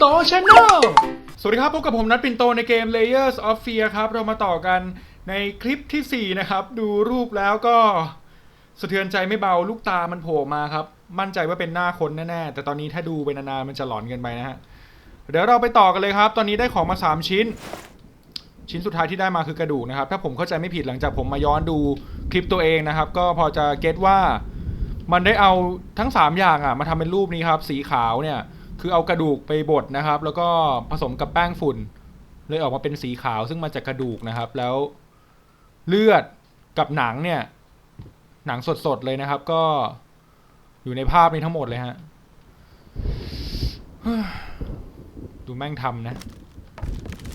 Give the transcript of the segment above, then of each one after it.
โตชาแนลสวัสดีครับ พบกับผมนัดปินโตในเกม Layers of Fear ครับ เรามาต่อกันในคลิปทีสี่ 4 นะครับ ดูรูปแล้วก็สะเทือนใจไม่เบาลูกตามันโผล่มาครับ มั่นใจว่าเป็นหน้าคนแน่ ๆ แต่ตอนนี้ถ้าดูไปนานๆมันจะหลอนเกินไปนะฮะ เดี๋ยวเราไปต่อกันเลยครับ ตอนนี้ได้ของมา 3 ชิ้น ชิ้นสุดท้ายที่ได้มาคือกระดูกนะครับ ถ้าผมเข้าใจไม่ผิดหลังจากผมมาย้อนดูคลิปตัวเองนะครับ ก็พอจะเก็ตว่ามันได้เอาทั้ง 3 อย่างอะมาทำเป็นรูปนี้ครับ สีขาวเนี่ย คือเอากระดูกไปบดนะครับ แล้วก็ผสมกับแป้งฝุ่น เลยออกมาเป็นสีขาวซึ่งมาจากกระดูกนะครับ แล้วเลือดกับหนังเนี่ย หนังสดๆเลยนะครับ ก็อยู่ในภาพนี้ทั้งหมดเลยฮะดูแม่งทำนะ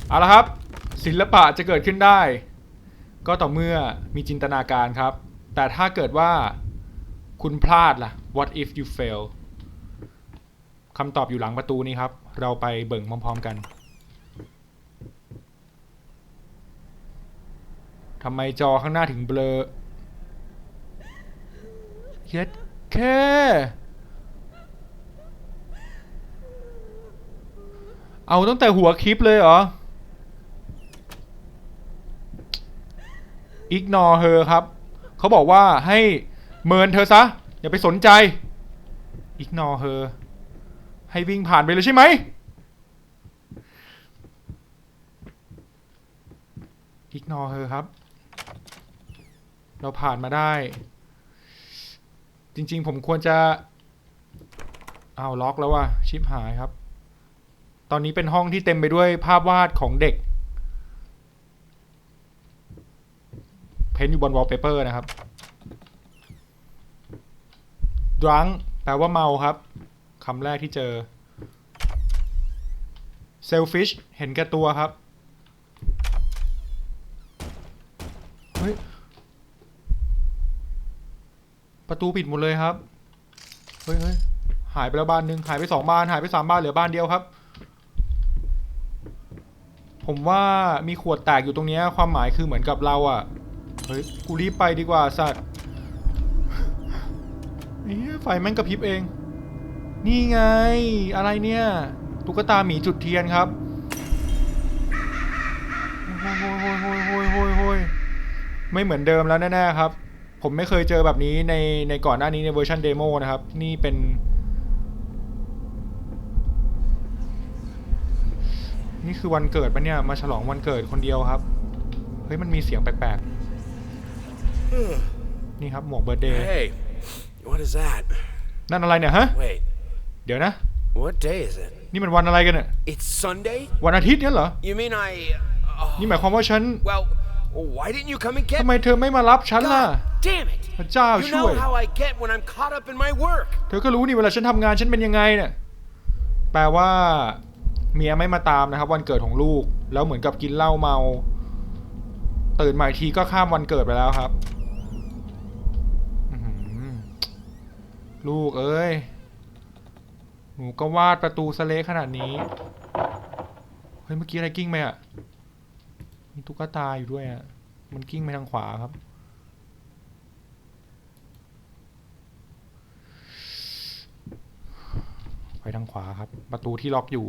เอาละครับ ศิลปะจะเกิดขึ้นได้ ก็ต่อเมื่อมีจินตนาการครับ แต่ถ้าเกิดว่าคุณพลาดล่ะ what if you fail คำตอบอยู่หลังประตูนี้ครับ เราไปเบิ่งพร้อมๆกันทำไมจอข้างหน้าถึงเบลอเย็ดแค่เอาตั้งแต่หัวคลิปเลยเหรอ ignore her ครับเขาบอกว่าให้เมินเธอซะ อย่าไปสนใจ ignore her ให้วิ่งผ่านไปเลยใช่ไหม ignore her ครับ เราผ่านมาได้ จริง ๆ ผมควรจะ เอาล็อกแล้วว่ะ ชิปหายครับ ตอนนี้เป็นห้องที่เต็มไปด้วยภาพวาดของเด็ก เพ้นท์อยู่บนวอลเปเปอร์นะครับ drunk แปลว่าเมาครับำแรกที่เจอ selfish เห็นแก่ตัวครับ เฮ้ย ประตูปิดหมดเลยครับ เฮ้ยเฮ้ยหายไปแล้วบ้านหนึ่งหายไปสองบ้านหายไปสามบ้านเหลือบ้านเดียวครับ ผมว่ามีขวดแตกอยู่ตรงนี้ความหมายคือเหมือนกับเราอะ่ะ เฮ้ย กูรีบไปดีกว่าสัตว์เฮ้ยไฟแม่งกระพริบเอง นี่ไง อะไรเนี่ยตุ๊กตาหมีจุดเทียนครับโอ้ยโอ้ยโอ้ยโอ้ยโอ้ยโอ้ยไม่เหมือนเดิมแล้วแน่ๆครับ ผมไม่เคยเจอแบบนี้ในในก่อนหน้านี้ในเวอร์ชันเดโมนะครับ นี่เป็น นี่คือวันเกิดปะเนี่ย มาฉลองวันเกิดคนเดียวครับ เฮ้ย มันมีเสียงแปลกๆ นี่ครับหมวกเบิร์ดเดย์ Hey, what is that? นั่นอะไรเนี่ยฮะ Wait, เดี๋ยวนะ what day is it? นี่มันวันอะไรกันเนี่ย It's Sunday? วันอาทิตย์เนี่ยเหรอ You mean I. Oh, นี่หมายความว่าฉัน well, why didn't you come and get ทำไมเธอไม่มารับฉันล่ะ God damn it! พระเจ้า You ช่วย know how I get when I'm caught up in my work. เธอก็รู้นี่เวลาฉันทำงานฉันเป็นยังไงเนี่ยแปลว่าเมียไม่มาตามนะครับ วันเกิดของลูก แล้วเหมือนกับกินเหล้าเมา ตื่นมาอีกทีก็ข้ามวันเกิดไปแล้วครับอื้อหือลูกเอ้ย หนูก็วาดประตูสเละขนาดนี้ เฮ้ย เมื่อกี้อะไรกิ้งไหมอะ มีตุ๊กตาอยู่ด้วยอะ มันกิ้งไปทางขวาครับ ไปทางขวาครับ ประตูที่ล็อกอยู่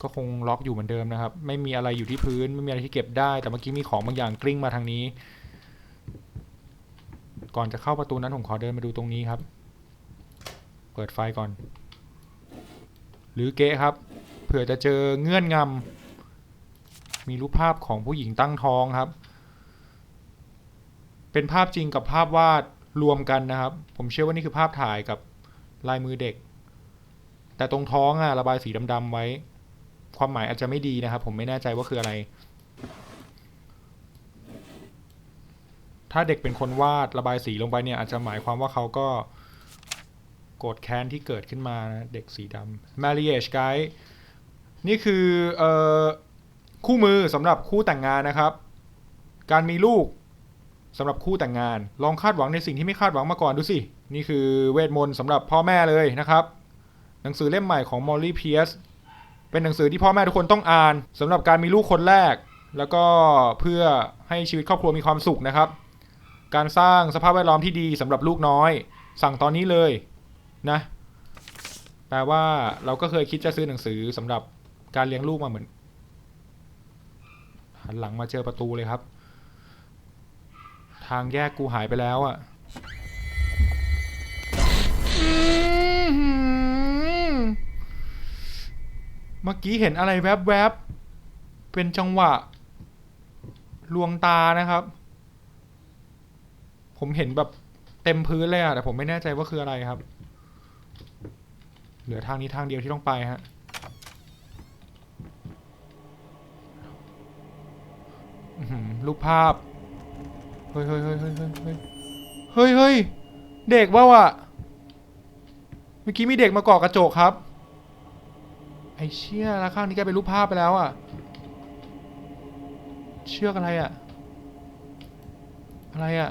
ก็คงล็อกอยู่เหมือนเดิมนะครับ ไม่มีอะไรอยู่ที่พื้น ไม่มีอะไรที่เก็บได้ แต่เมื่อกี้มีของบางอย่างกลิ้งมาทางนี้ ก่อนจะเข้าประตูนั้นผมขอเดินมาดูตรงนี้ครับ เปิดไฟก่อน หรือเก๊ะครับ เผื่อจะเจอเงื่อนงำมีรูปภาพของผู้หญิงตั้งท้องครับ เป็นภาพจริงกับภาพวาดรวมกันนะครับ ผมเชื่อว่านี่คือภาพถ่ายกับลายมือเด็ก แต่ตรงท้องอะระบายสีดำๆไว้ ความหมายอาจจะไม่ดีนะครับ ผมไม่แน่ใจว่าคืออะไร ถ้าเด็กเป็นคนวาดระบายสีลงไปเนี่ยอาจจะหมายความว่าเขาก็ โกรธแค้นที่เกิดขึ้นมานะเด็กสีดำ marriage guide นี่คือเอ่อคู่มือสำหรับคู่แต่งงานนะครับ การมีลูกสำหรับคู่แต่งงาน ลองคาดหวังในสิ่งที่ไม่คาดหวังมาก่อนดูสิ นี่คือเวทมนต์สำหรับพ่อแม่เลยนะครับ หนังสือเล่มใหม่ของมอลลี่เพียสเป็นหนังสือที่พ่อแม่ทุกคนต้องอ่านสำหรับการมีลูกคนแรก แล้วก็เพื่อให้ชีวิตครอบครัวมีความสุขนะครับ การสร้างสภาพแวดล้อมที่ดีสำหรับลูกน้อย สั่งตอนนี้เลย นะ แปลว่าเราก็เคยคิดจะซื้อหนังสือสำหรับการเลี้ยงลูกมาเหมือน หันหลังมาเจอประตูเลยครับ ทางแยกกูหายไปแล้วอะ่ะเมื่อกี้เห็นอะไรแวบๆ เป็นจังหวะ ลวงตานะครับ ผมเห็นแบบเต็มพื้นเลยอะแต่ผมไม่แน่ใจว่าคืออะไรครับ เหลือทางนี้ทางเดียวที่ต้องไปฮะ รูปภาพ เฮ้ยเฮ้ยเฮ้ยเฮ้ยเฮ้ยเฮ้ยเฮ้ยเฮ้ยเด็กว่าวะเมื่อกี้มีเด็กมาเกาะกระจกครับ ไอเชี่ยแล้วข้างนี้กลายเป็นรูปภาพไปแล้วอะ เชือกอะไรอะ อะไรอะ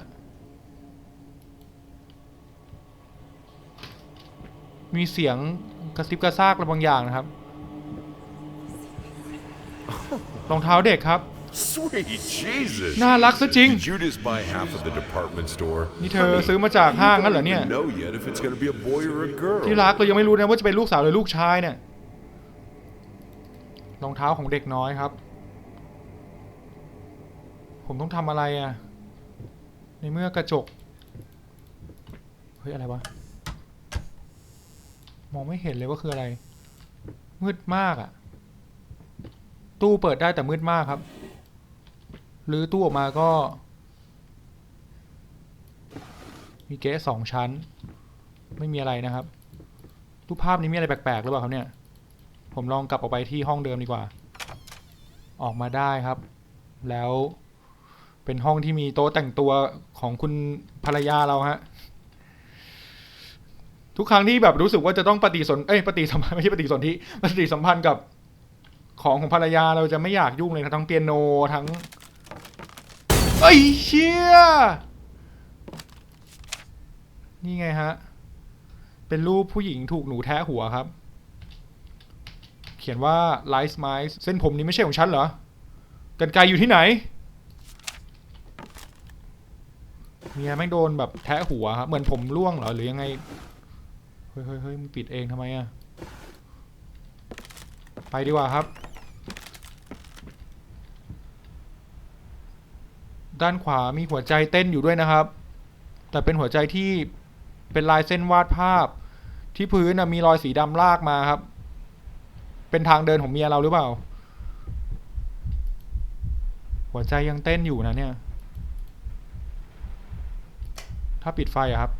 มีเสียงกระซิบกระซากอะไรบางอย่างนะครับ รองเท้าเด็กครับ Sweet Jesus. น่ารักซะจริง Did you just buy half of the department store? นี่เธอซื้อมาจากห้างงั้นเหรอเนี่ย I don't know yet if it's going to be a boy or a girl. ที่รักเรายังไม่รู้นะว่าจะเป็นลูกสาวหรือลูกชายเนี่ย รองเท้าของเด็กน้อยครับ ผมต้องทำอะไรอะ่ะ ในเมื่อกระจก เฮ้ย อะไรวะ มองไม่เห็นเลยว่าคืออะไร มืดมากอะ่ะ ตู้เปิดได้แต่มืดมากครับหรือตู้ออกมาก็ มีเก๊ะสองชั้น ไม่มีอะไรนะครับรูปภาพนี้มีอะไรแปลกๆหรือเปล่าครับเนี่ย ผมลองกลับออกไปที่ห้องเดิมดีกว่า ออกมาได้ครับ แล้วเป็นห้องที่มีโต๊ะแต่งตัวของคุณภรรยาเราฮะ ทุกครั้งที่แบบรู้สึกว่าจะต้องปฏิสนเอ้ยปฏิสัมพันธ์ไม่ใช่ปฏิสนธิปฏิสัมพันธ์กับของของภรรยาเราจะไม่อยากยุ่งเลยครับทั้งเปียโนทั้งเอ้ยเชี่ยนี่ไงฮะ เป็นรูปผู้หญิงถูกหนูแทะหัวครับ เขียนว่า lice mice เส้นผมนี้ไม่ใช่ของฉันเหรอ กันไกอยู่ที่ไหน เมียแม่งโดนแบบแทะหัวครับ เหมือนผมร่วงเหรอ หรือยังไง ฮ้ยเฮ้ยเฮ้ยมึงปิดเองทำไมอะไปดีกว่าครับ ด้านขวามีหัวใจเต้นอยู่ด้วยนะครับ แต่เป็นหัวใจที่เป็นลายเส้นวาดภาพ ที่พื้นมีรอยสีดำลากมาครับ เป็นทางเดินของเมียเราหรือเปล่า หัวใจยังเต้นอยู่นะเนี่ย ถ้าปิดไฟอะครับ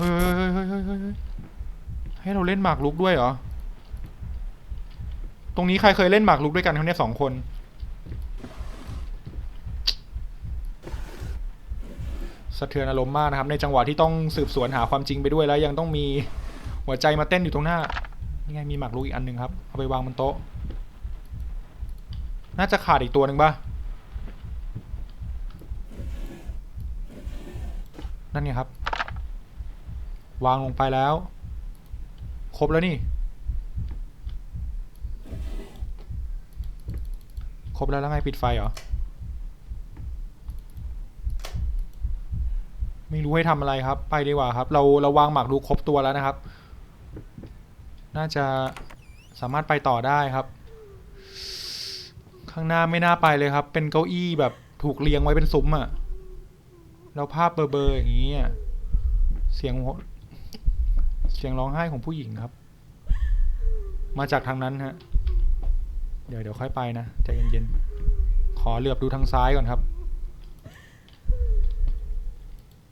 เฮ้ยให้เราเล่นหมากรุกด้วยเหรอ ตรงนี้ใครเคยเล่นหมากรุกด้วยกันเขาเนี่ยสองคน สะเทือนอารมณ์มากนะครับ ในจังหวะที่ต้องสืบสวนหาความจริงไปด้วยแล้ว ยังต้องมีหัวใจมาเต้นอยู่ตรงหน้านี่ไงมีหมากรุกอีกอันหนึ่งครับ เอาไปวางบนโต๊ะ น่าจะขาดอีกตัวหนึ่งป่ะ นั่นไงครับ วางลงไปแล้ว ครบแล้วนี่ ครบแล้วแล้วไงปิดไฟเหรอ ไม่รู้ให้ทำอะไรครับ ไปดีกว่าครับ เราเราวางหมากรุกครบตัวแล้วนะครับ น่าจะสามารถไปต่อได้ครับ ข้างหน้าไม่น่าไปเลยครับ เป็นเก้าอี้แบบถูกเรียงไว้เป็นซุ้มอะแล้วภาพเบลอๆอย่างนี้เสียง เสียงร้องไห้ของผู้หญิงครับ มาจากทางนั้นฮะ เดี๋ยวเดี๋ยวค่อยไปนะใจเย็นๆ ขอเหลือบดูทางซ้ายก่อนครับ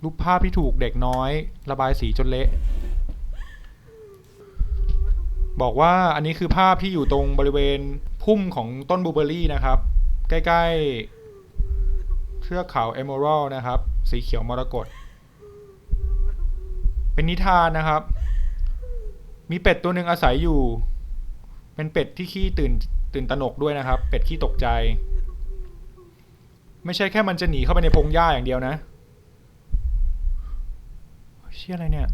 รูปภาพที่ถูกเด็กน้อย ระบายสีจนเละ บอกว่าอันนี้คือภาพที่อยู่ตรงบริเวณพุ่มของต้นบลูเบอรี่นะครับ ใกล้ๆ เทือกเขาเอมอรัลนะครับ สีเขียวมรกตเป็นนิทานนะครับ มีเป็ดตัวหนึ่งอาศัยอยู่ เป็นเป็ดที่ขี้ตื่นตื่นตระหนกด้วยนะครับ เป็ดขี้ตกใจ ไม่ใช่แค่มันจะหนีเข้าไปในพงหญ้าอย่างเดียวนะเชี่ยอะไรเนี่ย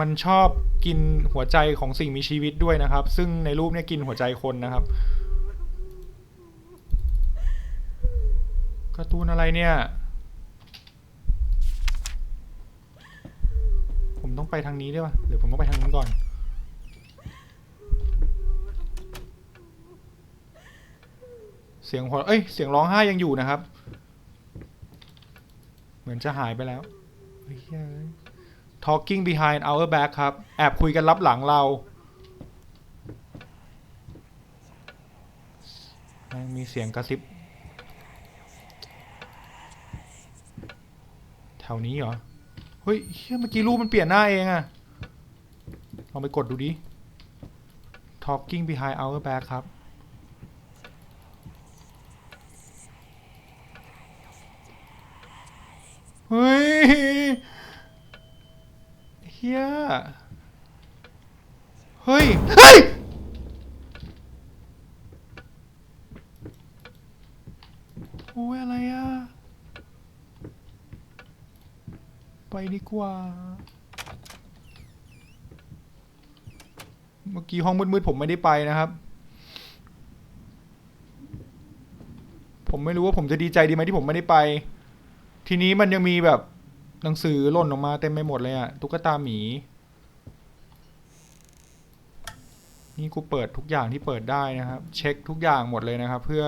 มันชอบกินหัวใจของสิ่งมีชีวิตด้วยนะครับ ซึ่งในรูปเนี่ยกินหัวใจคนนะครับการ์ตูนอะไรเนี่ย ผมต้องไปทางนี้ด้วยวะหรือผมต้องไปทางนู้นก่อน เสียงหัวเอ้ย เสียงร้องไห้ยังอยู่นะครับ เหมือนจะหายไปแล้ว talking behind our back ครับ แอบคุยกันลับหลังเราแม่งมีเสียงกระซิบ แถวนี้เหรอ เฮ้ยเเมื่อกี้รูปมันเปลี่ยนหน้าเองอะลองไปกดดูดิ talking behind our back ครับ เฮ้ยเฮียเฮ้ย เฮ้ย โอ้ยอะไรอะ ไป ดีกว่า เมื่อกี้ห้องมืดๆผมไม่ได้ไปนะครับ ผมไม่รู้ว่าผมจะดีใจดีไหมที่ผมไม่ได้ไป ทีนี้มันยังมีแบบหนังสือหล่นออกมาเต็มไปหมดเลยอะตุ๊กตาหมี นี่กูเปิดทุกอย่างที่เปิดได้นะครับ เช็คทุกอย่างหมดเลยนะครับ เพื่อ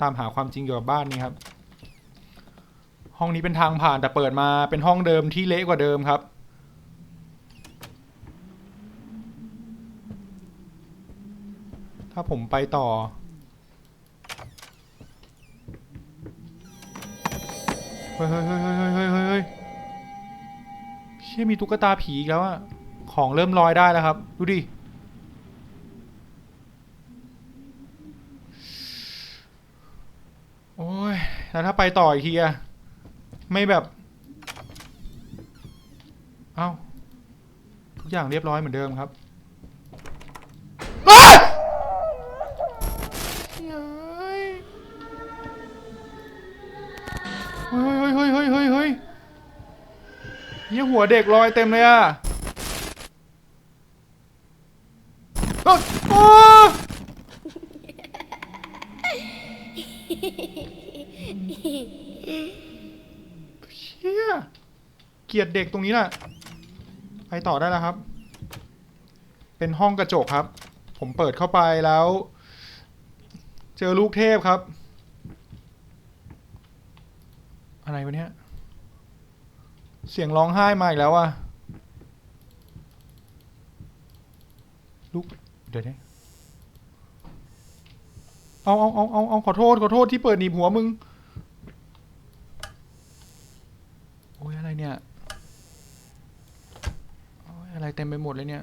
ตามหาความจริงเกี่ยวกับบ้านนี้ครับ ห้องนี้เป็นทางผ่านแต่เปิดมาเป็นห้องเดิมที่เละกว่าเดิมครับ ถ้าผมไปต่อ เฮ้ยเฮ้ยเฮ้ยเฮ้ยเฮ้ยเฮ้ยเฮ้ยเชี่ยมีตุ๊กตาผีอีกแล้วอะของเริ่มลอยได้แล้วครับ ดูดิโอ้ยแล้วถ้าไปต่ออีกทีอะ ไม่แบบ เอ้า ทุกอย่างเรียบร้อยเหมือนเดิมครับอ้าเฮ้ยเฮ้ยเฮ้ยเฮ้ยเฮ้ยเฮ้ยเฮ้ยเหี้ยหัวเด็กลอยเต็มเลยอะเอ้ยอ้าเชี่ยเกียดเด็กตรงนี้แหละไปต่อได้แล้วครับ เป็นห้องกระจกครับ ผมเปิดเข้าไปแล้ว เจอลูกเทพครับ อะไรวะเนี่ยเสียงร้องไห้มาอีกแล้วอะลูกเดี๋ยวนี้เอาเอาเอาเอาเอาขอโทษขอโทษที่เปิดหนีบหัวมึง โอ้ยอะไร เนี่ยโอ้ยอะไรเต็มไปหมดเลยเนี่ย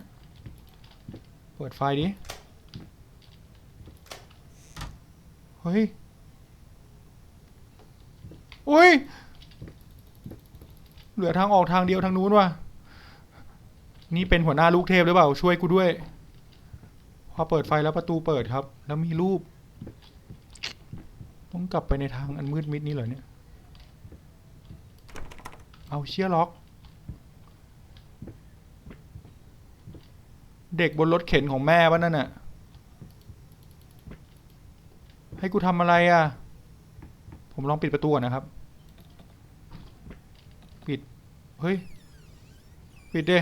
เปิดไฟดิ เฮ้ยอุ้ย เหลือทางออกทางเดียวทางนู้นว่ะ นี่เป็นหัวหน้าลูกเทพหรือเปล่า ช่วยกูด้วย พอเปิดไฟแล้วประตูเปิดครับ แล้วมีรูป ต้องกลับไปในทางอันมืดมิดนี้เหรอเนี่ย เอาเชี่ยล็อก เด็กบนรถเข็นของแม่วะนั่นน่ะ ให้กูทำอะไรอะ ผมลองปิดประตูก่อนนะครับ ปิด เฮ้ย ปิดเด้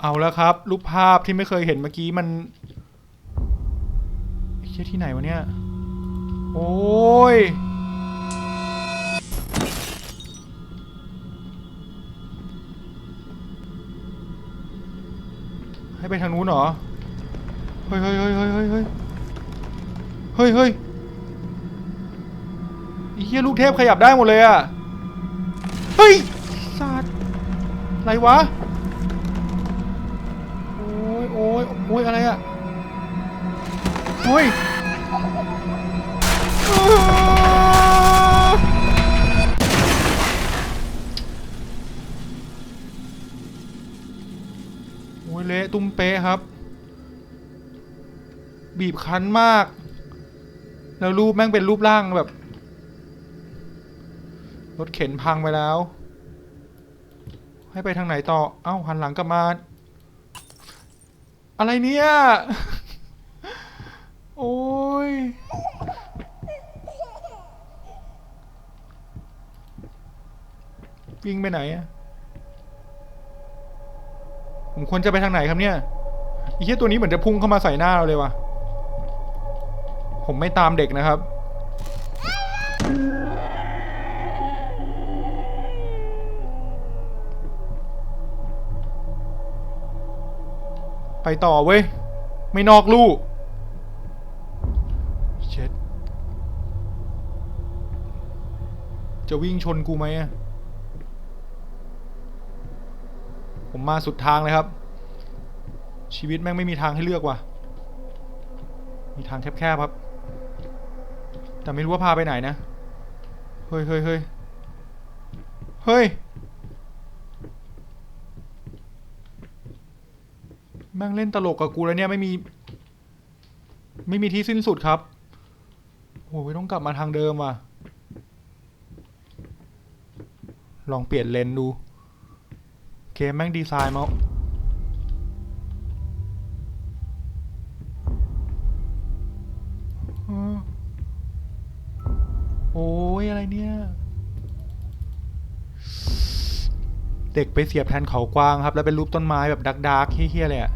เอาแล้วครับ รูปภาพที่ไม่เคยเห็นเมื่อกี้มันเชี่ยที่ไหนวะเนี่ย โอ้ย ให้ไปทางนู้นเหรอ เฮ้ยเฮ้ยเฮ้ยเฮ้ยเฮ้ยเฮ้ยเฮ้ยเฮ้ยไอ้เหี้ยลูกเทพขยับได้หมดเลยอะเฮ้ยสัตว์อะไรวะ โอ้ยโอ้ยโอ้ยอะไรอะโอ้ยอ้า โอ้ยเละตุ้มเป๊ะครับ บีบคั้นมาก แล้วรูปแม่งเป็นรูปร่างแบบ รถเข็นพังไปแล้ว ให้ไปทางไหนต่อ เอ้าหันหลังกลับมา อะไรเนี่ย โอ้ย เวิ่งไปไหนอะผมควรจะไปทางไหนครับเนี่ยไอ้เหี้ยตัวนี้เหมือนจะพุ่งเข้ามาใส่หน้าเราเลยว่ะ ผมไม่ตามเด็กนะครับ ไปต่อเว้ย ไม่นอกลู่เช็ด จะวิ่งชนกูไหมอะผ มาสุดทางเลยครับ ชีวิตแม่งไม่มีทางให้เลือกว่ะ มีทางแคบๆครับ แต่ไม่รู้ว่าพาไปไหนนะ เฮ้ยเฮ้ยเฮ้ยเฮ้ยแม่งเล่นตลกกับกูแล้วเนี่ยไม่มี ไม่มีที่สิ้นสุดครับโอ้ยต้องกลับมาทางเดิมว่ะ ลองเปลี่ยนเลนดู เกมแม่งดีไซน์มาโอ้ยอะไรเนี่ย เด็กไปเสียบแทนเขากวางครับ แล้วเป็นรูปต้นไม้แบบดักดาร์กๆเฮี้ยๆเลยอะ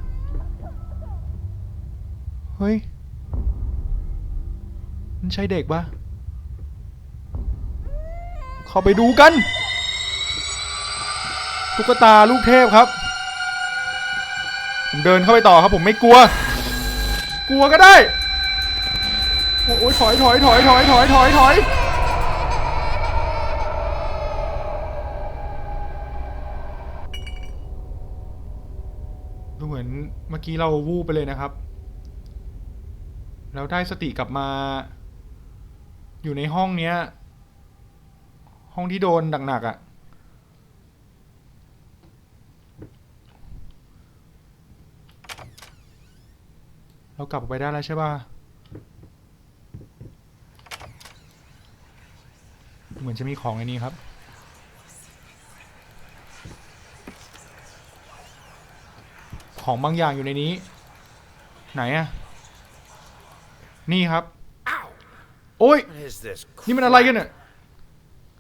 เฮ้ย มันใช่เด็กปะเข้าไปดูกัน ตุ๊กตาลูกเทพครับ ผมเดินเข้าไปต่อครับผมไม่กลัว กลัวก็ได้ โอ้ยถอยถอยถอยถอยถอยถอยถอยดูเหมือนเมื่อกี้เราวูบไปเลยนะครับ แล้วได้สติกลับมา อยู่ในห้องเนี้ย ห้องที่โดนหนักๆอะ่ะ เรากลับออกไปได้แล้วใช่ป่ะ เหมือนจะมีของในนี้ครับ ของบางอย่างอยู่ในนี้ ไหนอะนี่ครับ โอ้ย What is this? นี่มันอะไรกันเนี่ย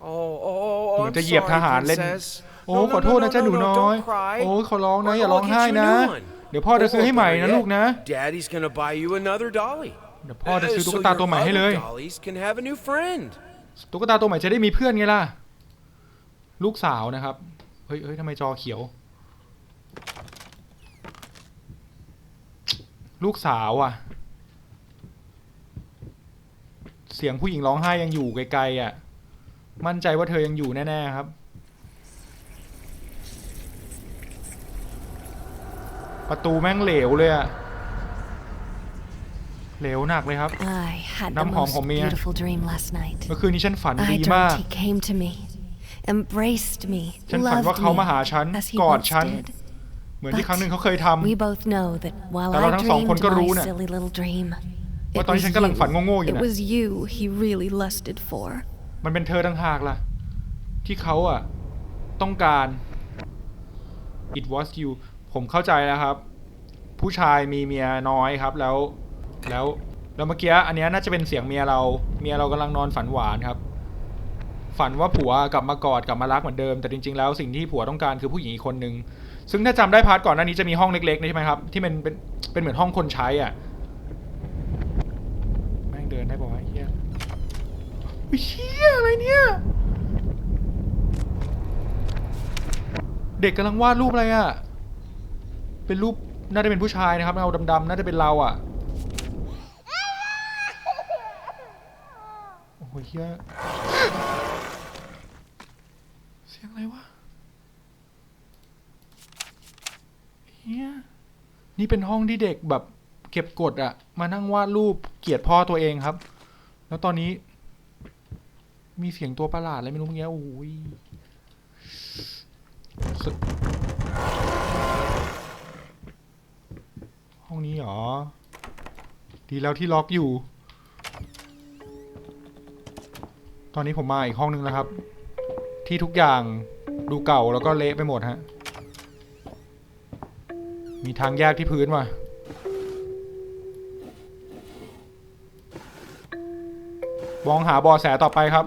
Oh, oh, oh, เหมือน I'm จะเหยียบท sorry, หารเล่น princess. โอ้ No, ขอ no, โทษ no, นะ no, จ๊ะหนู no, น้อย don't cry. โอ้ยขอร้องนะ Or อย่าร้อง I'll ไห้ get you a นะ new one. เดี๋ยวพ่อจะซื้อให้ใหม่นะ Or ลูกนะ better yet, Daddy's gonna buy you another dolly. เดี๋ยวพ่อจะ Uh, ซื้อ so ตุ๊กตา your ตัวใหม่ให้เลย other dollies can have a new friend. ตุ๊กตาตัวใหม่จะได้มีเพื่อนไงล่ะ ลูกสาวนะครับ เฮ้ยเฮ้ยทำไมจอเขียว ลูกสาวอะ เสียงผู้หญิงร้องไห้ยังอยู่ไกลๆอะ มั่นใจว่าเธอยังอยู่แน่ๆครับ ประตูแม่งเหลวเลยอะเหลวหนักเลยครับ I had the น้ำหอม most ของเมีย beautiful dream last night. เมื่อคืนนี้ฉันฝัน I ดี dreamt มาก he came to me, embraced me, ฉันฝันว่า loved เขามาหา me ฉัน as he กอด once ฉัน did. เหมือนที่ครั้งหนึ่งเขาเคยทำ We both know that while แต่เรา I ทั้งสองคน dreamed ก็รู้น่ะ my silly little dream, ว่า it ตอน was นี้ฉันกำลังฝัน you. โง่ๆอยู่ It นะ was you he really lusted for. มันเป็นเธอต่างหากล่ะ ที่เขาอะ ต้องการ it was you ผมเข้าใจแล้วครับ ผู้ชายมีเมียน้อยครับ แล้ว แล้วแล้วเมื่อกี้อันเนี้ยน่าจะเป็นเสียงเมียเรา เมียเรากำลังนอนฝันหวานครับ ฝันว่าผัวกลับมากอดกลับมารักเหมือนเดิมแต่จริง ๆ แล้วสิ่งที่ผัวต้องการคือผู้หญิงอีกคนนึงซึ่งถ้าจำได้พาร์ทก่อนหน้านี้จะมีห้องเล็กๆนี่ใช่ไหมครับ ที่มันเป็นเป็นเหมือนห้องคนใช้อะแม่งเดินได้บอกว่าเฮียวิเชี่ยอะไรเนี่ย เด็กกำลังวาดรูปอะไรอะ เป็นรูปน่าจะเป็นผู้ชายนะครับเงาดำๆน่าจะเป็นเราอะโอ้โหเฮียเสียงอะไรวะเฮียนี่เป็นห้องที่เด็กแบบเก็บกดอะมานั่งวาดรูปเกลียดพ่อตัวเองครับ แล้วตอนนี้ มีเสียงตัวประหลาดอะไรไม่รู้เมื่อกี้โอ้ย ห้องนี้เหรอ ดีแล้วที่ล็อกอยู่ ตอนนี้ผมมาอีกห้องนึงแล้วครับ ที่ทุกอย่างดูเก่าแล้วก็เละไปหมดฮะ มีทางแยกที่พื้นว่ะมองหาบอแสต่อไปครับ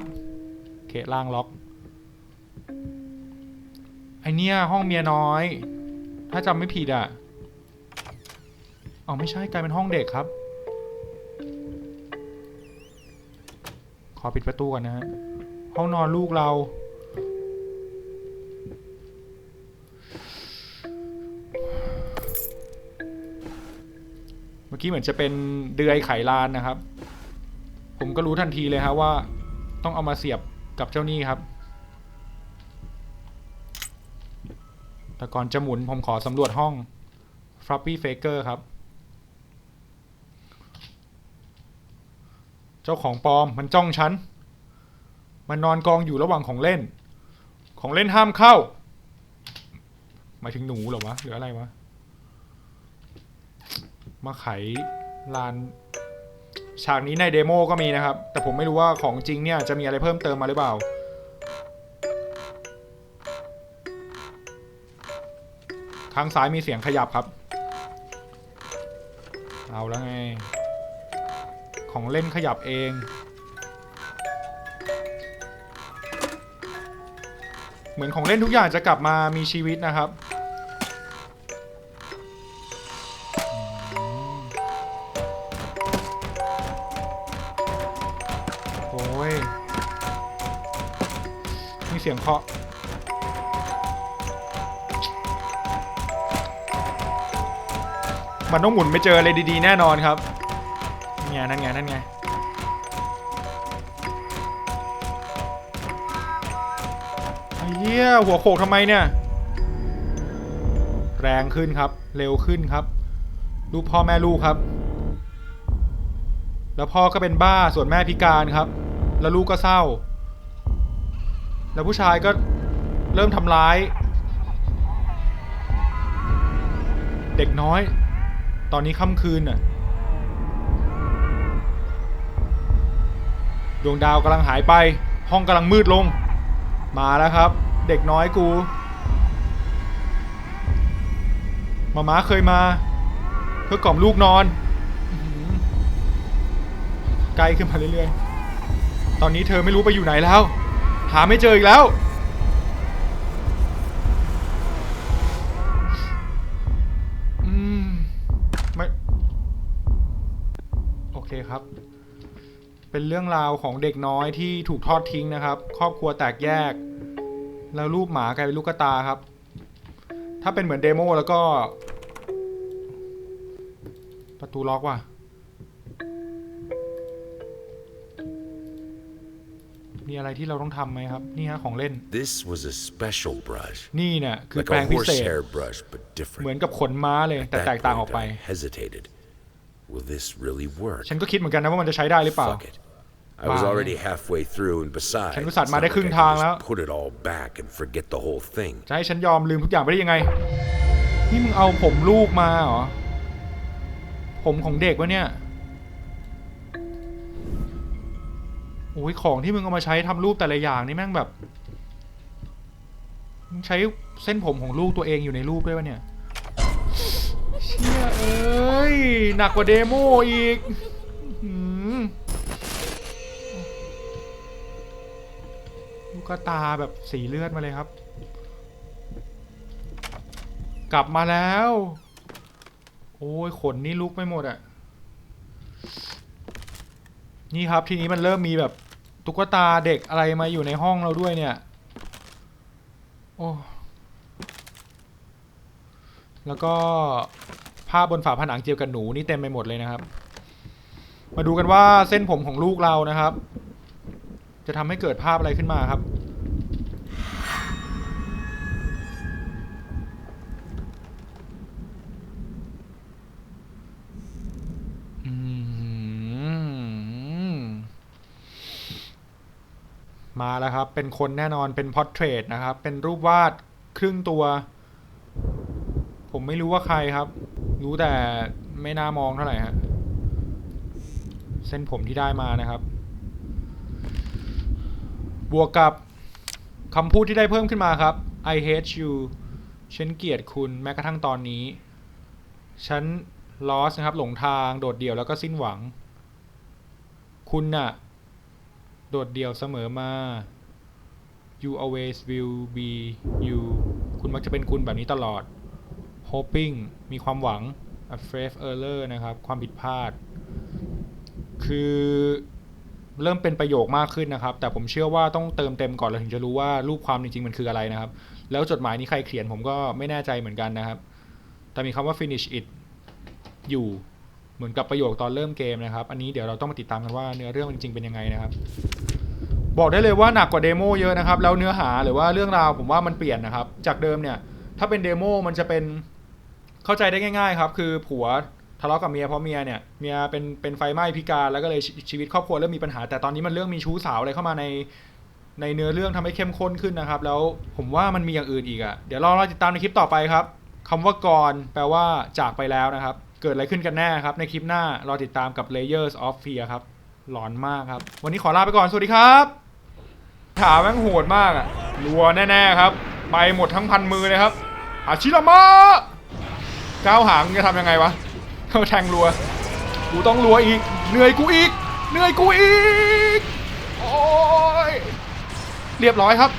โอเคล่างล็อก ไอเนี่ยห้องเมียน้อย ถ้าจำไม่ผิดอะ อาไม่ใช่กลายเป็นห้องเด็กครับ ขอปิดประตูก่อนนะฮะ ห้องนอนลูกเรา เมื่อกี้เหมือนจะเป็นเดือยไขลานนะครับ ผมก็รู้ทันทีเลยครับว่าต้องเอามาเสียบกับเจ้านี่ครับ แต่ก่อนจะหมุนผมขอสำรวจห้อง Floppy Faker ครับ เจ้าของปลอมมันจ้องฉัน มันนอนกองอยู่ระหว่างของเล่น ของเล่นห้ามเข้า หมายถึงหนูเหรอวะหรืออะไรวะ มาไขลาน ฉากนี้ในเดโมก็มีนะครับ แต่ผมไม่รู้ว่าของจริงเนี่ยจะมีอะไรเพิ่มเติมมาหรือเปล่าทางซ้ายมีเสียงขยับครับ เอาแล้วไง ของเล่นขยับเอง เหมือนของเล่นทุกอย่างจะกลับมามีชีวิตนะครับโอ้ยมีเสียงเคาะมันต้องหมุนไปเจออะไรดีๆ แน่นอนครับ ไงนั่นไงนั่นไงไอ้เหี้ยหัวโขกทำไมเนี่ย แรงขึ้นครับ เร็วขึ้นครับ ลูกพ่อแม่ลูกครับ แล้วพ่อก็เป็นบ้าส่วนแม่พิการครับ แล้วลูกก็เศร้า แล้วผู้ชายก็เริ่มทำร้าย เด็กน้อย ตอนนี้ค่ำคืนน่ะ ดวงดาวกำลังหายไป ห้องกำลังมืดลง มาแล้วครับ เด็กน้อยกูมาม้าเคยมา เพื่อกล่อมลูกนอนไกลขึ้นมาเรื่อยๆ ตอนนี้เธอไม่รู้ไปอยู่ไหนแล้ว หาไม่เจออีกแล้ว เป็นเรื่องราวของเด็กน้อยที่ถูกทอดทิ้งนะครับ ครอบครัวแตกแยก แล้วรูปหมากลายเป็นลูกกระตาครับ ถ้าเป็นเหมือนเดโมแล้วก็ ประตูล็อกว่ะ มีอะไรที่เราต้องทำไหมครับ นี่ฮะของเล่น This was a special brush. นี่เนี่ยคือ Like แปรง a พิเศษ horsehair brush, but เหมือน different. กับขนม้าเลยแต่ At แตก that ต่างออก point, ไป I hesitated. Will this really work? ฉันก็คิดเหมือนกันนะว่ามันจะใช้ได้หรือเปล่า Fuck it. I was Wow. already halfway through, and besides, ฉัน it's อุตส่าห์มา not ได้ like ครึ่ง I ทาง could แล้ว just put it all back and forget the whole thing. จะให้ฉันยอมลืมทุกอย่างไปได้ยังไง นี่มึงเอาผมลูกมาเหรอ ผมของเด็กวะเนี่ยโอ้ยของที่มึงเอามาใช้ทำรูปแต่ละอย่างนี่แม่งแบบ มึงใช้เส้นผมของลูกตัวเองอยู่ในรูปด้วยวะเนี่ย เชี่ยเอ้ย หนักกว่าเดโมอีกหือลูกกตาแบบสีเลือดมาเลยครับ กลับมาแล้ว โอ้ย ขนนี่ลุกไม่หมดอะนี่ครับทีนี้มันเริ่มมีแบบตุ๊กตาเด็กอะไรมาอยู่ในห้องเราด้วยเนี่ย โอ้แล้วก็ ภาพบนฝาผนังเกี่ยวกับหนูนี่เต็มไปหมดเลยนะครับ มาดูกันว่าเส้นผมของลูกเรานะครับ จะทำให้เกิดภาพอะไรขึ้นมาครับมาแล้วครับ เป็นคนแน่นอน เป็นพอร์เทรตนะครับ เป็นรูปวาดครึ่งตัว ผมไม่รู้ว่าใครครับ รู้แต่ไม่น่ามองเท่าไหร่ฮะ เส้นผมที่ได้มานะครับ บวกกับคำพูดที่ได้เพิ่มขึ้นมาครับ I hate you ฉันเกลียดคุณแม้กระทั่งตอนนี้ ฉัน lost นะครับ หลงทางโดดเดี่ยวแล้วก็สิ้นหวัง คุณน่ะ โดดเดี่ยวเสมอมา you always will be you คุณมักจะเป็นคุณแบบนี้ตลอด hoping มีความหวัง afraid error นะครับ ความผิดพลาด คือเริ่มเป็นประโยคมากขึ้นนะครับ แต่ผมเชื่อว่าต้องเติมเต็มก่อนเราถึงจะรู้ว่ารูปความจริงๆมันคืออะไรนะครับ แล้วจดหมายนี้ใครเขียนผมก็ไม่แน่ใจเหมือนกันนะครับ แต่มีคำว่า finish it อยู่เหมือนกับประโยคตอนเริ่มเกมนะครับ อันนี้เดี๋ยวเราต้องมาติดตามกันว่าเนื้อเรื่องจริงๆเป็นยังไงนะครับบอกได้เลยว่าหนักกว่าเดโมเยอะนะครับ แล้วเนื้อหาหรือว่าเรื่องราวผมว่ามันเปลี่ยนนะครับ จากเดิมเนี่ย ถ้าเป็นเดโมมันจะเป็น เข้าใจได้ง่ายๆครับ คือผัวทะเลาะกับเมียเพราะเมียเนี่ยเมียเป็นเป็นไฟไหม้พิการแล้วก็เลยชีวิตครอบครัวเริ่มมีปัญหา แต่ตอนนี้มันเรื่องมีชู้สาวอะไรเข้ามาในในเนื้อเรื่องทำให้เข้มข้นขึ้นนะครับ แล้วผมว่ามันมีอย่างอื่นอีกอะ่ะเดี๋ยวรอเราติดตามในคลิปต่อไปครับคำว่ากรแปลว่าจากไปแล้วนะครับ เกิดอะไรขึ้นกันแน่ครับ ในคลิปหน้ารอติดตามกับ Layers of Fear ครับหลอนมากครับ วันนี้ขอลาไปก่อนสวัสดีครับถาแม่งโหดมากอะรัวแน่ๆครับ ไปหมดทั้งพันมือเลยครับอาชิรามะ ก้าวหางจะทำยังไงวะเขาแทงรัว กูต้องรัวอีก เหนื่อยกูอีก เหนื่อยกูอีก โอ้ย เรียบร้อยครับ